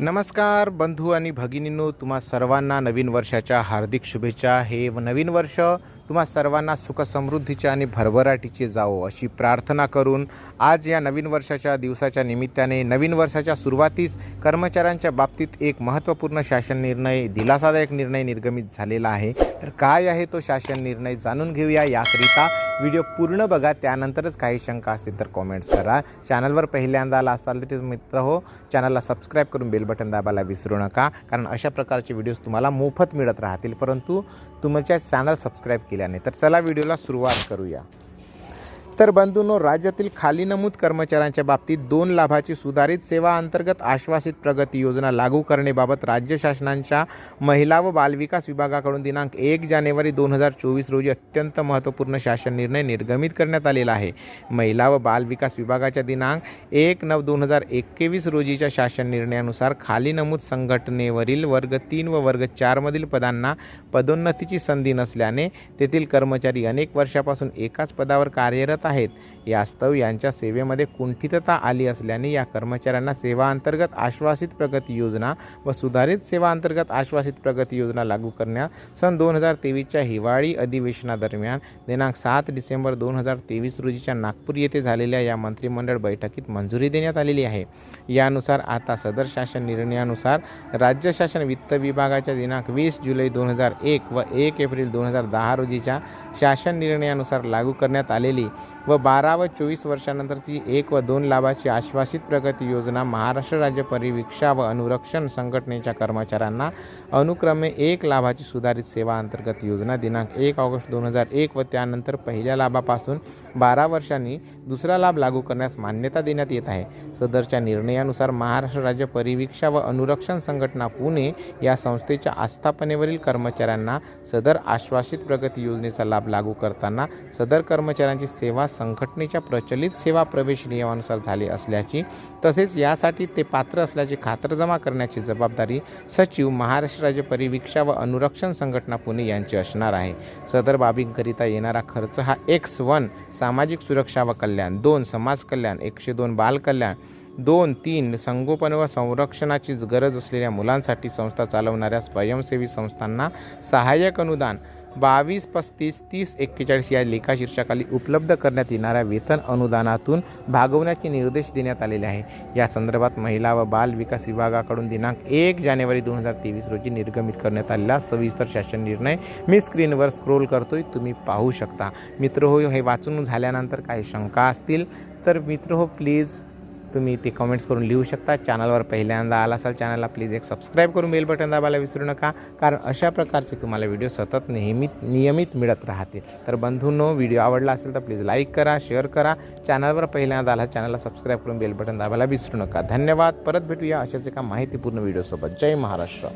नमस्कार बंधू आणि भगिनींनो तुम्हा सर्वांना नवीन वर्षाच्या हार्दिक शुभेच्छा. हे व नवीन वर्ष तुम्हा सर्वांना सुखसमृद्धीच्या आणि भरभराटीचे जावो अशी प्रार्थना करून आज या नवीन वर्षाच्या दिवसाच्या निमित्ताने नवीन वर्षाच्या सुरुवातीस कर्मचाऱ्यांच्या बाबतीत एक महत्त्वपूर्ण शासन निर्णय दिलासादायक निर्णय निर्गमित झालेला आहे. तर काय आहे तो शासन निर्णय जाणून घेऊया याकरिता. व्हिडिओ पूर्ण बघा त्यानंतरच काही शंका असतील तर कॉमेंट्स करा. चॅनलवर पहिल्यांदा आला असाल तर मित्र हो चॅनलला सबस्क्राईब करून बेल बटन दाबायला विसरू नका. कारण अशा प्रकारचे व्हिडिओज तुम्हाला मोफत मिळत राहतील. परंतु तुमच्या चॅनल सबस्क्राईब केल्याने तर चला व्हिडिओला सुरुवात करूया. तर बंधूंनो राज्यातील खाली नमूद कर्मचाऱ्यांच्या बाबतीत दोन लाभाची सुधारित सेवा अंतर्गत आश्वासित प्रगती योजना लागू करण्याबाबत राज्य शासनांच्या महिला व बालविकास विभागाकडून दिनांक एक जानेवारी दोन हजार चोवीस रोजी अत्यंत महत्त्वपूर्ण शासन निर्णय निर्गमित करण्यात आलेला आहे. महिला व बालविकास विभागाच्या दिनांक एक नऊ दोन हजार एकवीस रोजीच्या शासन निर्णयानुसार खाली नमूद संघटनेवरील वर्ग तीन व वर्ग चारमधील पदांना पदोन्नतीची संधी नसल्याने तेथील कर्मचारी अनेक वर्षापासून एकाच पदावर कार्यरत आहेत. यास्तव यांच्या सेवेमध्ये कुंठितता आली असल्याने या कर्मचाऱ्यांना सेवा अंतर्गत आश्वासित प्रगती योजना व सुधारित सेवा अंतर्गत आश्वासित प्रगती योजना लागू करण्यास सन दोन हजार तेवीसच्या हिवाळी अधिवेशनादरम्यान दिनांक सात डिसेंबर दोन हजार तेवीस रोजीच्या नागपूर येथे झालेल्या या मंत्रिमंडळ बैठकीत मंजुरी देण्यात आलेली आहे. यानुसार आता सदर शासन निर्णयानुसार राज्य शासन वित्त विभागाच्या दिनांक वीस जुलै दोन हजार एक व एक एप्रिल दोन हजार दहा रोजीच्या शासन निर्णयानुसार लागू करण्यात आलेली व बारा व चोवीस वर्षानंतरची एक व दोन लाभाची आश्वासित प्रगती योजना महाराष्ट्र राज्य परिवीक्षा व अनुरक्षण संघटनेच्या कर्मचाऱ्यांना अनुक्रमे एक लाभाची सुधारित सेवा अंतर्गत योजना दिनांक एक ऑगस्ट दोन हजार एक व त्यानंतर पहिल्या लाभापासून बारा वर्षांनी दुसरा लाभ लागू करण्यास मान्यता देण्यात येत आहे. सदरच्या निर्णयानुसार महाराष्ट्र राज्य परिवीक्षा व अनुरक्षण संघटना पुणे या संस्थेच्या आस्थापनेवरील कर्मचाऱ्यांना सदर आश्वासित प्रगती योजनेचा लाभ लागू करताना सदर कर्मचाऱ्यांची सेवा संघटनेच्या प्रचलित सेवा प्रवेश नियमानुसार झाली असल्याची तसेच यासाठी ते पात्र असल्याची खातरजमा करण्याची जबाबदारी सचिव महाराष्ट्र राज्य परिवीक्षा व अनुरक्षण संघटना पुणे यांची असणार आहे. सदर बाबींकरिता येणारा खर्च हा एक्स वन सामाजिक सुरक्षा व कल्याण दोन समाज कल्याण एकशे दोन बालकल्याण दोन तीन संगोपन व संरक्षणाची गरज असलेल्या मुलांसाठी संस्था चालवणाऱ्या स्वयंसेवी संस्थांना सहाय्यक अनुदान बावीस पस्तीस तीस एक्केचाळीस या लेखाशीर्षाखाली उपलब्ध करण्यात येणाऱ्या वेतन अनुदानातून भागवण्याचे निर्देश देण्यात आलेले आहे. या संदर्भात महिला व बाल विकास विभागाकडून दिनांक एक जानेवारी दोन हजार तेवीस रोजी निर्गमित करण्यात आलेला सविस्तर शासन निर्णय मी स्क्रीनवर स्क्रोल करतोय तुम्ही पाहू शकता. मित्र हो हे वाचून झाल्यानंतर काही शंका असतील तर मित्र हो प्लीज तुम्ही ते कमेंट्स करून लिहू शकता. चॅनलवर पहिल्यांदा आला असाल चॅनलला प्लीज एक सबस्क्राईब करून बेल बटन दाबायला विसरू नका. कारण अशा प्रकारचे तुम्हाला व्हिडिओ सतत नेहमीत नियमित मिळत राहतील. तर बंधूंनो व्हिडिओ आवडला असेल तर प्लीज लाईक करा शेअर करा. चॅनलवर पहिल्यांदा आला चॅनलला सबस्क्राईब करून बेल बटन दाबायला विसरू नका. धन्यवाद. परत भेटूया अशाच एका माहितीपूर्ण व्हिडिओसोबत जय महाराष्ट्र.